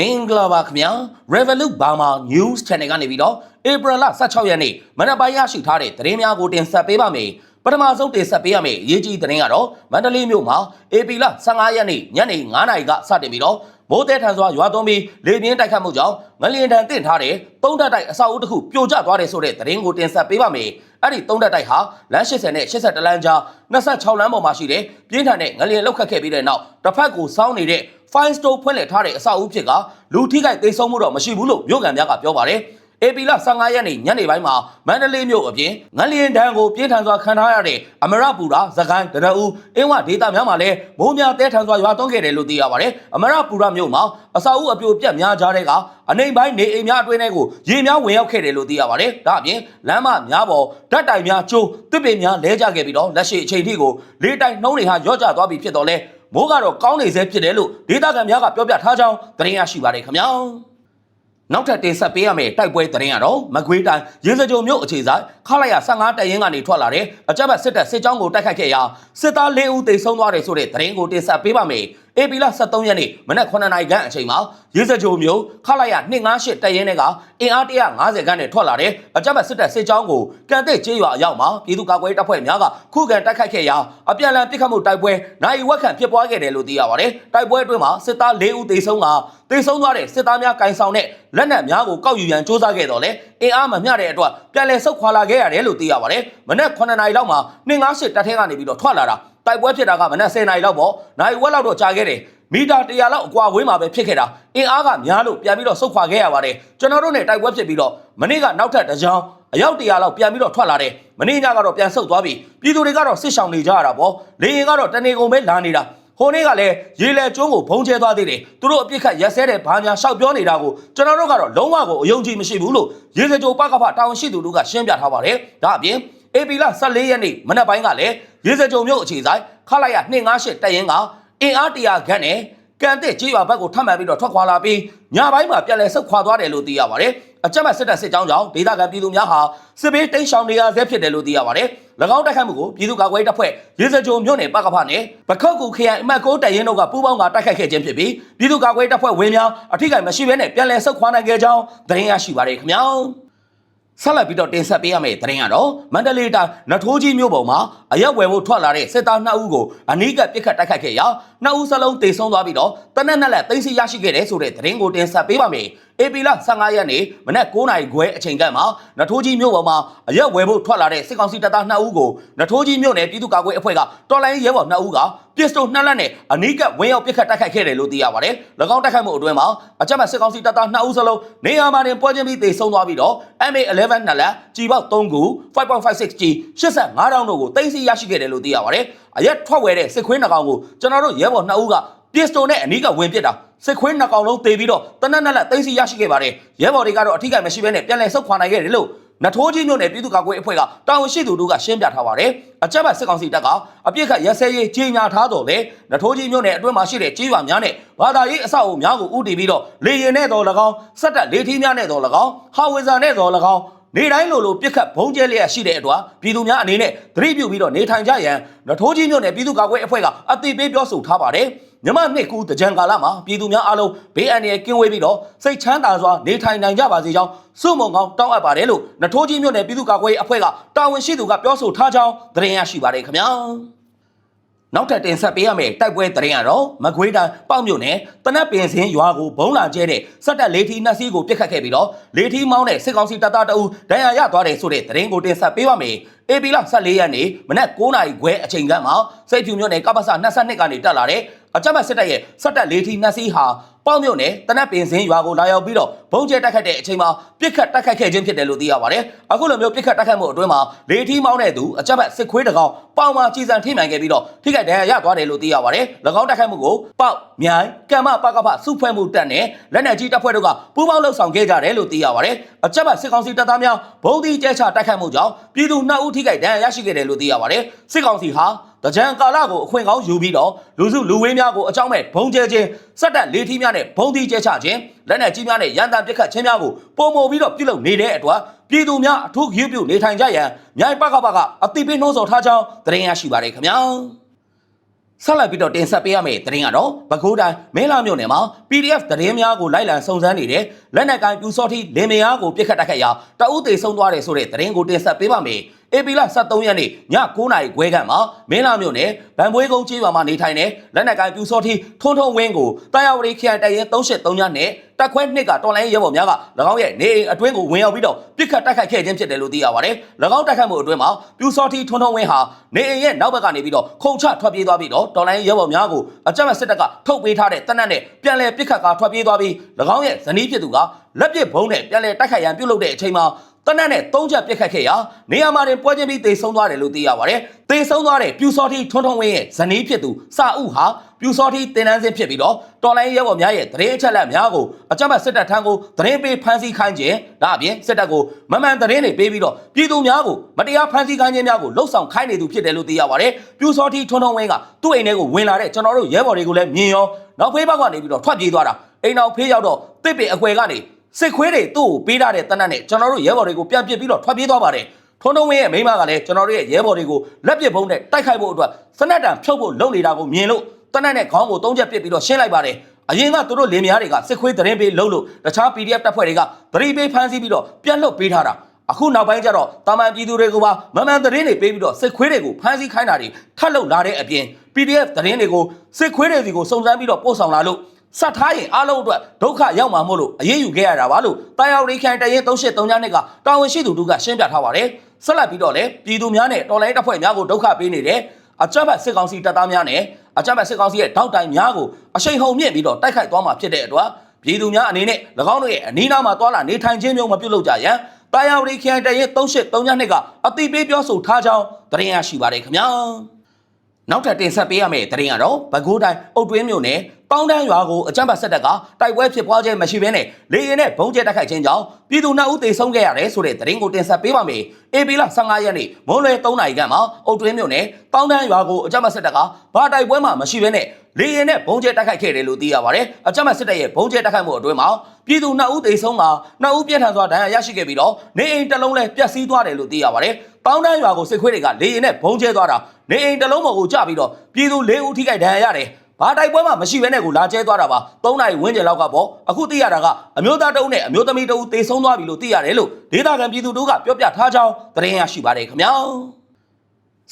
မင်္ဂလာပါခင်ဗျာ Revolut Burma News Channel ကနေပြီးတော့ဧပြီလ16ရက်နေ့မနက်ပိုင်းရရှိထားတဲ့သတင်းများကိုတင်ဆက်ပေးပါမယ်ပထမဆုံးတင်ဆက်ပေးရမယ့်အရေးကြီးသတင်းကတော့မန္တလေးမြို့မှာဧပြီလ15ရက်နေ့ညနေ9:00နာရီကစတင်ပြီးတော့မိုးတဲထန်စွာရွာသွန်းပြီးလေပြင်းတိုက်ခတ်မှုကြောင့်ငလျင်တန်တင့်ထားတဲ့သုံးတက်တိုက်အဆောက်အဦတစ်ခုပြိုကျသွားတယ်ဆိုတဲ့သတင်းကိုတင်ဆက်ပေးပါမယ်အဲ့ဒီသုံးတက်တိုက်ဟာလမ်း80နဲ့82လမ်းကြား26လမ်းပေါ်မှာရှိတဲ့ပြင်းထန်တဲ့ငလျင်လောက်ခတ်ခဲ့ပြီးတဲ့နောက်တစ်ဖက်ကိုစောင်းနေတဲ့ file store ဖွင့်လှစ်ထားတဲ့အဆောက်အဦဖြစ်ကလူထိခိုက်သိမ်းဆုံးမှုတော့မရှိဘူးလို့မြို့ကန်များကပြောပါတယ်။ AP လ15ရက်နေ့ညနေပိုင်းမှာမန္တလေးမြို့အပြင်ငလျင်တန်းကိုပြင်းထန်စွာခံထားရတဲ့အမရပူရာသခိုင်းတရအူအင်းဝဒေတာများမှာလည်းမိုးများတဲထန်စွာရွာသွန်းခဲ့တယ်လို့သိရပါတယ်။အမရပူရာမြို့မှာအဆောက်အဦအပြိုပြက်များကြားတဲ့ကအနိုင်ပိုင်းနေအိမ်များအတွင်းထဲကိုရေများဝင်ရောက်ခဲ့တယ်လို့သိရပါတယ်။ဒါအပြင်လမ်းမများပေါ်ဓာတ်တိုင်များကျိုးတစ်ပင်များလဲကျခဲ့ပြီးတော့လက်ရှိအချိန်ထိကိုလေးတိုင်နှုံးတွေဟာရော့ကျသွားပြီဖြစ်တော့လဲ မိုးကတော့ကောင်းနေစေဖြစ်တယ်လို့ဒေတာကန်များကပြောပြထားကြောင်းသတင်းရရှိပါတယ်ခင်ဗျာ။နောက်ထပ်တင်ဆက်ပေးရမယ့်တိုက်ပွဲသတင်းကတော့မကွေးတိုင်းရင်းစကြုံမြို့အခြေဆိုင်ခလာရ15တရင်ကနေထွက်လာတဲ့အကြမ်းဖက်စစ်တပ်စစ်ကြောင်းကိုတိုက်ခိုက်ခဲ့ရာစစ်သား၄ဦးသေဆုံးသွားတယ်ဆိုတဲ့သတင်းကိုတင်ဆက်ပေးပါမယ်။ ဧပြီလ23ရက်နေ့မနက်9နာရီခန့်အချိန်မှာရင်းစကြုံမြို့ခလာရ258တရင်နဲ့ကအင်အား150ခန့်နဲ့ထွက်လာတဲ့အကြမ်းဖက်စစ်တပ်စစ်ကြောင်းကိုကန်တဲ့ကျေးရွာအရောက်မှာပြည်သူ့ကာကွယ်တပ်ဖွဲ့များကခုခံတိုက်ခိုက်ခဲ့ရာအပြန်အလှန်ပစ်ခတ်မှုတိုက်ပွဲနိုင်ဝက်ခန့်ဖြစ်ပွားခဲ့တယ်လို့သိရပါတယ်။တိုက်ပွဲအတွင်းမှာစစ်သား၄ဦးသေဆုံးကသေဆုံးသွားတဲ့စစ်သားများကင်ဆောင်တဲ့လက်နက်များကိုကောက်ယူရန်စ조사ခဲ့တော့လေအင်အားမမျှတဲ့အတွက်ပြန်လည်ဆုတ်ခွာလာခဲ့ရတယ်လို့သိရပါတယ်။မနက်9နာရီလောက်မှာ258တပ်ထဲကနေပြီးတော့ထွက်လာတာ တိုက်ပွဲဖြစ်တာကမနက်10နာရီလောက်ပေါ့။နိုင်ဝက်လောက်တော့ကြာခဲ့တယ်။မီတာ100လောက်အကွာဝေးမှာပဲဖြစ်ခဲ့တာအင်အားကများလို့ပြန်ပြီးတော့ဆုတ်ခွာခဲ့ရပါတယ်ကျွန်တော်တို့နဲ့တိုက်ပွဲဖြစ်ပြီးတော့မနေ့ကနောက်ထပ်တစ်ကြောင်အယောက်100လောက်ပြန်ပြီးတော့ထွက်လာတယ်မနေ့ညကတော့ပြန်ဆုတ်သွားပြီပြည်သူတွေကတော့စစ်ဆောင်နေကြရတာပေါ့လေရင်ကတော့တနေကုန်ပဲလာနေတာဟိုနေ့ကလည်းရေလဲကျွန်းကိုဖုံးကျဲသွားသေးတယ်သူတို့အပြစ်ခတ်ရက်စဲတဲ့ဘာညာရှောက်ပြောနေတာကိုကျွန်တော်တို့ကတော့လုံးဝကိုအယုံကြည်မရှိဘူးလို့ရေစကြိုပကဖတာဝန်ရှိသူတို့ကရှင်းပြထားပါတယ်ဒါအပြင်အေပီလာ14ရက်နေ့မနက်ပိုင်းကလည်း ရေစကြုံမြို့အခြေဆိုင်ခလိုက်ရ258တရင်ကအင်အား100ခန့်နဲ့ကန်တဲ့ကြေးရွာဘက်ကိုထပ်မံပြီးတော့ထွက်ခွာလာပြီးညပိုင်းမှာပြန်လည်ဆုတ်ခွာသွားတယ်လို့သိရပါတယ်။အကြမ်းဖက်စစ်တပ်စစ်ကြောင်းကြောင့်ဒေသခံပြည်သူများဟာစစ်ဘေးတိမ်းရှောင်နေရဆဲဖြစ်တယ်လို့သိရပါတယ်။၎င်းတိုက်ခိုက်မှုကိုပြည်သူ့ကာကွယ်ရေးတပ်ဖွဲ့ရေစကြိုမြို့နယ်ပကဖနဲ့ပခောက်ကူခရိုင်အမှတ်6တရင်တို့ကပူးပေါင်းကတိုက်ခိုက်ခဲ့ခြင်းဖြစ်ပြီးပြည်သူ့ကာကွယ်ရေးတပ်ဖွဲ့ဝင်များအထိကိမရှိဘဲနဲ့ပြန်လည်ဆုတ်ခွာနိုင်ခဲ့ကြောင်းသတင်းရရှိပါတယ်ခင်ဗျာ။ ဆက်လက်ပြီးတော့တင်ဆက်ပေးရမယ့်သတင်းကတော့မန္တလေးတိုင်းနထိုးကြီးမြို့ပေါ်မှာအရက်ဝယ်ဖို့ထွက်လာတဲ့စစ်သား2ဦးကိုအနီးကပ်ပစ်ခတ်တိုက်ခိုက်ခဲ့ရာ2ဦးစလုံးတေဆုံးသွားပြီးတော့တနက်နဲ့လက်သိမ်းဆီးရရှိခဲ့တဲ့ဆိုတဲ့သတင်းကိုတင်ဆက်ပေးပါမယ်။ AP လ15ရက်နေ့မနက်9:00နာရီခွဲအချိန်ကမှာနထိုးကြီးမြို့ပေါ်မှာအရက်ဝယ်ဖို့ထွက်လာတဲ့စစ်ကောင်စီတပ်သား2ဦးကိုနထိုးကြီးမြို့နယ်ပြည်သူ့ကာကွယ်အဖွဲ့ကတော်လိုင်းရဲဘော်2ဦးကပစ္စတိုနှစ်လက်နဲ့အနီးကပ်ဝင်းရောက်ပစ်ခတ်တိုက်ခိုက်ခဲ့တယ်လို့သိရပါတယ်။၎င်းတိုက်ခိုက်မှုအတွင်းမှာအကြမ်းဖက်စစ်ကောင်စီတပ်သား2ဦးစလုံးနေရာမှာတင်ပွဲချင်းပြီးသေဆုံးသွားပြီးတော့ MA11 နှစ်လက်ကြီးပေါက်3ခု 5.56G 85တောင်းတို့ကိုတင်စီရရှိခဲ့တယ်လို့သိရပါတယ်။အရက်ထွက်ဝဲတဲ့စစ်ခွင်းနှကောင်ကိုကျွန်တော်တို့ရဲဘော်2ဦးက ပစ္စတိုနဲ့အနီးကဝင်ပစ်တာစစ်ခွင်းနှကောင်လုံးတေပြီးတော့တနက်နက်လက်တင်စီရရှိခဲ့ပါတယ်။ရဲဘော်တွေကတော့အထီးကမရှိဘဲနဲ့ပြန်လည်ဆုတ်ခွာနိုင်ခဲ့တယ်လို့နထိုးကြီးမြို့နယ်ပြည်သူ့ကာကွယ်အဖွဲ့ကတာဝန်ရှိသူတို့ကရှင်းပြထားပါတယ်။အကြမ်းဖက်စစ်ကောင်စီတပ်ကအပြစ်ခတ်ရစဲရေးကြီးညာထားတော်လေနထိုးကြီးမြို့နယ်အတွင်းမှာရှိတဲ့ကြေးရွာများနဲ့ဘာသာရေးအဆောက်အအုံများကိုဥတည်ပြီးတော့လေရင်နဲ့တော်၎င်းစက်တက်လေထီးများနဲ့တော်၎င်းဟာဝီဇာနဲ့တော်၎င်းနေတိုင်းလိုလိုပြစ်ခတ်ဘုံကျဲလျက်ရှိတဲ့အတွက်ပြည်သူများအနေနဲ့သတိပြုပြီးတော့နေထိုင်ကြရန်နထိုးကြီးမြို့နယ်ပြည်သူ့ကာကွယ်အဖွဲ့ကအသိပေးပြောဆိုထားပါတယ် မြမနှစ်ကူတကြံကာလမှာပြည်သူများအားလုံးဘေးအန္တရာယ်ကင်းဝေးပြီးတော့စိတ်ချမ်းသာစွာနေထိုင်နိုင်ကြပါစေကြောင်းစုမုံကောင်းတောင်းအပ်ပါတယ်လို့နထိုးကြီးမြို့နယ်ပြည်သူ့ကာကွယ်ရေးအဖွဲ့ကတာဝန်ရှိသူကပြောဆိုထားကြောင်းသတင်းရရှိပါတယ်ခင်ဗျာနောက်ထပ်တင်ဆက်ပေးရမယ့်တိုက်ပွဲသတင်းကတော့မကွေးတိုင်းပေါ့မြို့နယ်တနက်ပင်စင်းရွာကိုဘုံလာကျဲတဲ့စက်တက်လေးထီနှစ်စီးကိုပြစ်ခတ်ခဲ့ပြီးတော့လေးထီမောင်းတဲ့စစ်ကောင်စီတပ်သားတအူဒဏ်ရာရသွားတယ်ဆိုတဲ့သတင်းကိုတင်ဆက်ပေးပါမယ်။ AB လ14ရက်နေ့မနက်9:00နာရီခွဲအချိန်ကမှစိတ်ဖြူမြို့နယ်ကပ္ပစ22ကနေတက်လာတဲ့ အကြမ်းဖက်စစ်တပ်ရဲ့စက်တက်လေးထီနှစ်စီးဟာပေါ့မြို့နယ်တနက်ပင်စင်းရွာကိုလာရောက်ပြီးတော့ဘုံကျဲတိုက်ခိုက်တဲ့အချိန်မှာပြစ်ခတ်တိုက်ခိုက်ခဲ့ခြင်းဖြစ်တယ်လို့သိရပါတယ်။အခုလိုမျိုးပြစ်ခတ်တိုက်ခိုက်မှုအတွင်းမှာလေထီမောင်းတဲ့သူအကြမ်းဖက်စစ်ခွေးတကောင်ပေါင်မှာကြီးစံထိမှန်ခဲ့ပြီးတော့ထိခိုက်ဒဏ်ရာရသွားတယ်လို့သိရပါတယ်။၎င်းတိုက်ခိုက်မှုကိုပေါက်မြိုင်ကမ္မပကဖစုဖွဲ့မှုတပ်နဲ့လက်နက်ကြီးတပ်ဖွဲ့တို့ကပူးပေါင်းလှုပ်ဆောင်ခဲ့ကြတယ်လို့သိရပါတယ်။အကြမ်းဖက်စစ်ကောင်စီတပ်သားများဘုံဒီကျဲချတိုက်ခိုက်မှုကြောင့်ပြည်သူ2ဦးထိခိုက်ဒဏ်ရာရရှိခဲ့တယ်လို့သိရပါတယ်။စစ်ကောင်စီဟာ တကြံကာလကိုအခွင့်ကောင်းယူပြီးတော့လူစုလူဝေးများကိုအကြောင်းမဲ့ဘုံကျဲခြင်းစက်တက်လေးထီးများနဲ့ဘုံသီးကျဲချခြင်းလက်နက်ကြီးများနဲ့ရန်တမ်းပစ်ခတ်ခြင်းများကိုပုံမပြီးတော့ပြုလုပ်နေတဲ့အတွက်ပြည်သူများအထူးဂရုပြုနေထိုင်ကြရန်မြိုင်ပကပကအတိပေးနှိုးဆော်ထားကြောင်းသတင်းရရှိပါတယ်ခင်ဗျာဆက်လက်ပြီးတော့တင်ဆက်ပေးရမယ့်သတင်းကတော့ပဲခူးတိုင်းမဲလာမြို့နယ်မှာ PDF သတင်းများကိုလိုက်လံစုံစမ်းနေတဲ့လက်နက်ကိုင်ပြူစောတိလင်မယားကိုပြစ်ခတ်တိုက်ခတ်ရာတအုပ်သေးဆုံးသွားတယ်ဆိုတဲ့သတင်းကိုတင်ဆက်ပေးပါမယ်။အေပီလာ23ရက်နေ့ည9:00နာရီခွဲခန့်မှာမဲလာမြို့နယ်ဗန်ပွေးကုန်းကျေးရွာမှာနေထိုင်တဲ့လက်နက်ကိုင်ပြူစောတိထွန်းထွန်းဝင်းကိုတာယာဝတီခရိုင်တိုင်ရင်383ညနဲ့တက်ခွဲနှစ်ကတော်လိုင်းရဲဘော်များက၎င်းရဲ့နေအိမ်အတွင်းကိုဝင်ရောက်ပြီးတော့ပြစ်ခတ်တိုက်ခိုက်ခဲ့ခြင်းဖြစ်တယ်လို့သိရပါတယ်။၎င်းတိုက်ခိုက်မှုအတွင်းမှာပြူစောတိထွန်းထွန်းဝင်းဟာနေအိမ်ရဲ့နောက်ဘက်ကနေပြီးတော့ခုံချထွက်ပြေးသွားပြီးတော့တော်လိုင်းရဲဘော်များကိုအကြမ်းဖက်စစ်တပ်ကထုတ်ပေးထားတဲ့တပ်နက်နဲ့ပြန်လည်ပြစ်ခတ်ကာထွက်ပြေးသွားပြီး၎င်းရဲ့ဇနီးဖြစ်သူကလက်ပစ်ဘုံနဲ့ပြန်လည်တိုက်ခိုက်ရန်ပြုလုပ်တဲ့အချိန်မှာ တနက်နဲ့သုံးချက်ပြစ်ခတ်ခဲ့ရာနေရာမှာတင်ပွဲချင်းပြီးတေဆုံးသွားတယ်လို့သိရပါတယ်။တေဆုံးသွားတဲ့ပြူစောတိထွန်းထွန်းဝင်းရဲ့ဇနီးဖြစ်သူစာဥဟာပြူစောတိတင်နန်းစင်းဖြစ်ပြီးတော့တော်လိုင်းရဲဘော်များရဲ့တရင်အချက်လက်များကိုအကြမ်းဖက်စစ်တပ်ထံကိုတရင်ပေးဖမ်းဆီးခိုင်းခြင်းဒါအပြင်စစ်တပ်ကိုမမှန်တရင်တွေပေးပြီးတော့ပြည်သူများကိုမတရားဖမ်းဆီးခိုင်းခြင်းများကိုလှုပ်ဆောင်ခိုင်းနေသူဖြစ်တယ်လို့သိရပါတယ်။ပြူစောတိထွန်းထွန်းဝင်းကသူ့အိမ်ထဲကိုဝင်လာတဲ့ကျွန်တော်တို့ရဲဘော်တွေကိုလည်းမြင်ရောနောက်ဖေးဘက်ကနေပြီးတော့ထွက်ပြေးသွားတာအိမ်နောက်ဖေးရောက်တော့တစ်ပင်အကွယ်ကနေ စစ်ခွေးတွေသူ့ကိုပေးထားတဲ့တနတ်နဲ့ကျွန်တော်တို့ရဲဘော်တွေကိုပြန်ပစ်ပြီးတော့ထွက်ပြေးသွားပါတယ်ထွန်းထွန်းဝင်းရဲ့မိန်းမကလည်းကျွန်တော်တို့ရဲ့ရဲဘော်တွေကိုလက်ပစ်ဘုံနဲ့တိုက်ခိုက်ဖို့အတွက်စနက်တံဖြုတ်ဖို့လုပ်နေတာကိုမြင်လို့တနတ်နဲ့ခေါင်းကိုသုံးချက်ပစ်ပြီးတော့ရှင်းလိုက်ပါတယ်အရင်ကသူတို့လင်မယားတွေကစစ်ခွေးသတင်းပေးလုပ်လို့တခြား PDF တပ်ဖွဲ့တွေကသတိပေးဖမ်းဆီးပြီးတော့ပြန်လွတ်ပေးထားတာအခုနောက်ပိုင်းကျတော့တာမန်ပြည်သူတွေကပါမမှန်သတင်းတွေပေးပြီးတော့စစ်ခွေးတွေကိုဖမ်းဆီးခိုင်းတာတွေထပ်လုပ်လာတဲ့အပြင် PDF သတင်းတွေကိုစစ်ခွေးတွေစီကိုစုံစမ်းပြီးတော့ပို့ဆောင်လာလို့ စတ်ထားရင်အားလုံးအတွက်ဒုက္ခရောက်မှာမို့လို့အရေးယူခဲ့ရတာပါလို့တာယာဝတီခိုင်တရင်383ညနှစ်ကတာဝန်ရှိသူတို့ကရှင်းပြထားပါတယ်ဆက်လက်ပြီးတော့လည်းပြည်သူများနဲ့တော်လိုင်းတပ်ဖွဲ့များကိုဒုက္ခပေးနေတဲ့အကြမ်းဖက်စစ်ကောင်စီတပ်သားများနဲ့အကြမ်းဖက်စစ်ကောင်စီရဲ့တောက်တိုင်များကိုအရှိန်ဟုန်မြင့်ပြီးတော့တိုက်ခိုက်သွားမှာဖြစ်တဲ့အတွက်ပြည်သူများအနေနဲ့၎င်းတို့ရဲ့အနီးနားမှာတွာလာနေထိုင်ခြင်းမျိုးမပြုလုပ်ကြရန်တာယာဝတီခိုင်တရင်383ညနှစ်ကအတိပေးပြောဆိုထားကြောင်းသတင်းရရှိပါတယ်ခင်ဗျာ နောက်ထပ်တင်ဆက်ပေးရမယ့်သတင်းကတော့ပဲခူးတိုင်းအုတ်တွင်းမြို့နယ်တောင်းတန်းရွာကိုအကြမ်းဖက်စစ်တပ်ကတိုက်ပွဲဖြစ်ပွားခြင်းမရှိဘဲနဲ့လေရင်နဲ့ဘုံကျဲတိုက်ခိုက်ခြင်းကြောင့်ပြည်သူနှစ်ဦးသေဆုံးခဲ့ရတယ်ဆိုတဲ့သတင်းကိုတင်ဆက်ပေးပါမယ်။ AP လ15ရက်နေ့မွန်းလွဲ3နာရီခန့်မှာအုတ်တွင်းမြို့နယ်တောင်းတန်းရွာကိုအကြမ်းဖက်စစ်တပ်ကဘာတိုက်ပွဲမှမရှိဘဲနဲ့ လေရင်နဲ့ဘုံကျဲတိုက်ခိုက်ခဲ့တယ်လို့သိရပါတယ်။အကြမ်းဖက်စစ်တပ်ရဲ့ဘုံကျဲတိုက်ခိုက်မှုအတွင်းမှာပြည်သူနှစ်ဦးသေဆုံးမှာနှစ်ဦးပြင်းထန်စွာဒဏ်ရာရရှိခဲ့ပြီးတော့နေအိမ်တစ်လုံးလည်းပျက်စီးသွားတယ်လို့သိရပါတယ်။တောင်းတန်းရွာကိုစစ်ခွေးတွေကလေရင်နဲ့ဘုံကျဲသွားတာနေအိမ်တစ်လုံးပေါ်ကိုကျပြီးတော့ပြည်သူ၄ဦးထိခိုက်ဒဏ်ရာရတယ်။ဘာတိုက်ပွဲမှမရှိဘဲနဲ့ကိုလာကျဲသွားတာပါ၃နိုင်ဝင်းကျင်လောက်ကပေါ့အခုသိရတာကအမျိုးသားတအုပ်နဲ့အမျိုးသမီးတအုပ်တေဆုံးသွားပြီလို့သိရတယ်လို့ဒေသခံပြည်သူတို့ကပြောပြထားကြောင်းသတင်းရရှိပါတယ်ခင်ဗျာ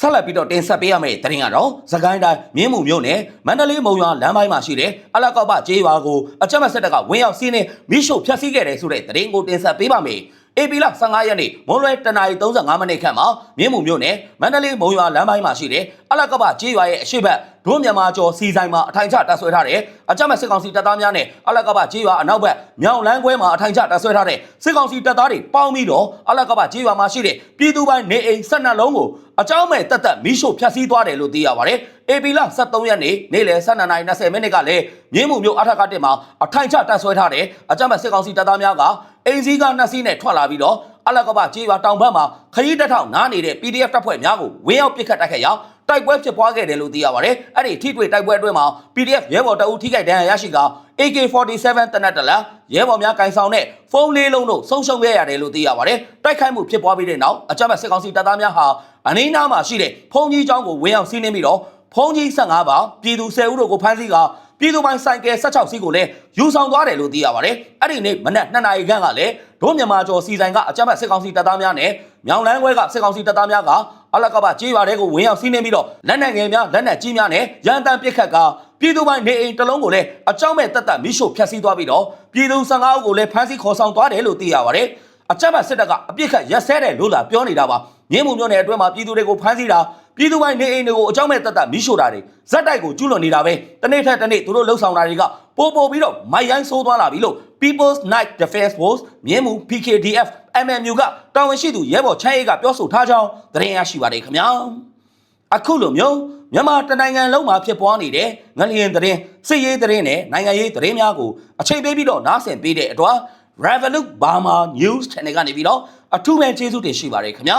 ဆက်လက်ပြီးတော့တင်ဆက်ပေးရမယ့်သတင်းကတော့သခိုင်းတိုင်းမြင်းမှုမြို့နယ်မန္တလေးမုံရွာလမ်းပိုင်းမှာရှိတဲ့အလကောက်ပကျေးရွာကိုအကြမ်းဖက်စစ်တပ်ကဝင်ရောက်စီးနှင်းမိရှုဖျက်ဆီးခဲ့တယ်ဆိုတဲ့သတင်းကိုတင်ဆက်ပေးပါမယ်။ AP လ15ရက်နေ့မွန်လွဲတနာရီ35မိနစ်ခန့်မှာမြင်းမှုမြို့နယ်မန္တလေးမုံရွာလမ်းပိုင်းမှာရှိတဲ့အလကပကျေးရွာရဲ့အရှိတ်ဘက်ဒုမြန်မာကျော်စီဆိုင်မှာအထိုင်ချတပ်ဆွဲထားတဲ့အကြမ်းဖက်စစ်ကောင်စီတပ်သားများနဲ့အလကပကျေးရွာအနောက်ဘက်မြောင်လန်းခွဲမှာအထိုင်ချတပ်ဆွဲထားတဲ့စစ်ကောင်စီတပ်သားတွေပေါင်းပြီးတော့အလကပကျေးရွာမှာရှိတဲ့ပြည်သူပိုင်းနေအိမ်12လုံးကိုအကြောင်းမဲ့တက်တက်မီးရှို့ဖျက်ဆီးသွားတယ်လို့သိရပါတယ်။ AP လ23ရက်နေ့နေ့လယ်12:20မိနစ်ကလည်းမြင်းမှုမြို့အထက်ကတက်မှာအထိုင်ချတပ်ဆွဲထားတဲ့အကြမ်းဖက်စစ်ကောင်စီတပ်သားများကအင်စည်းကနှစ်စီးနဲ့ထွက်လာပြီးတော့အလကပကြေးရွာတောင်ဘက်မှာခရီးတက်ထောက်နားနေတဲ့ PDF တပ်ဖွဲ့များကိုဝင်းရောက်ပစ်ခတ်တိုက်ခိုက်ရာတိုက်ပွဲဖြစ်ပွားခဲ့တယ်လို့သိရပါတယ်။အဲ့ဒီထိတွေ့တိုက်ပွဲအတွင်းမှာ PDF ရဲဘော်တအုပ်ထိခိုက်ဒဏ်ရာရရှိက AK47 တနက်တလက်ရဲဘော်များကင်ဆောင်တဲ့ဖုန်းလေးလုံးတို့ဆုံးရှုံးခဲ့ရတယ်လို့သိရပါတယ်။တိုက်ခိုက်မှုဖြစ်ပွားပြီးတဲ့နောက်အကြမ်းဖက်စစ်ကောင်စီတပ်သားများဟာအနီးနားမှာရှိတဲ့ဖုန်ကြီးကျောင်းကိုဝင်းရောက်စီးနှင်းပြီးတော့ ဖုန်ကြီး15ပါပြည်သူ10ဦးတို့ကိုဖမ်းဆီးကပြည်သူပိုင်းဆိုင်ကယ်16စီးကိုလည်းယူဆောင်သွားတယ်လို့သိရပါတယ်။အဲ့ဒီနေ့မနက်2နာရီခန့်ကလည်းဒိုးမြန်မာကျော်စီဆိုင်ကအကြမ်းဖက်စစ်ကောင်စီတပ်သားများနဲ့မြောင်လန်းခွဲကစစ်ကောင်စီတပ်သားများကအလကပကြေးရွာတဲကိုဝင်ရောက်စီးနှင်းပြီးတော့လက်နက်ငယ်များလက်နက်ကြီးများနဲ့ရန်တမ်းပစ်ခတ်ကပြည်သူပိုင်းနေအိမ်တစ်လုံးကိုလည်းအကြောင်းမဲ့တက်တက်မိရှို့ဖျက်ဆီးသွားပြီးတော့ပြည်သူ15ဦးကိုလည်းဖမ်းဆီးခေါ်ဆောင်သွားတယ်လို့သိရပါတယ်။အကြမ်းဖက်စစ်တပ်ကအပြစ်ခတ်ရက်စဲတယ်လို့လာပြောနေတာပါ။မြင်းမှုမျိုးနယ်အတွင်းမှာပြည်သူတွေကိုဖမ်းဆီးတာ ပြည်သူပိုင်းနေအိမ်တွေကိုအကြောင်းမဲ့တက်တက်မိရှို့တာတွေဇက်တိုက်ကိုကျူးလွန်နေတာပဲတနေ့ထက်တနေ့သူတို့လှုပ်ဆောင်တာတွေကပို့ပို့ပြီးတော့မိုက်ရိုင်းဆိုးသွားလာပြီလို့ People's Night Defense Force မြင်းမှု PKDF MMU ကတာဝန်ရှိသူရဲဘော်ချမ်းရေးကပြောဆိုထားကြောင်းသတင်းရရှိပါတယ်ခင်ဗျာအခုလိုမျိုးမြန်မာတနိုင်ငံလုံးမှာဖြစ်ပွားနေတဲ့ငလျင်သတင်းစစ်ရေးသတင်းနဲ့နိုင်ငံရေးသတင်းများကိုအချိန်ပေးပြီးတော့နားဆင်ပေးတဲ့အတွက် Revolut Burma News Channel ကနေပြီးတော့အထူးပဲကျေးဇူးတင်ရှိပါတယ်ခင်ဗျာ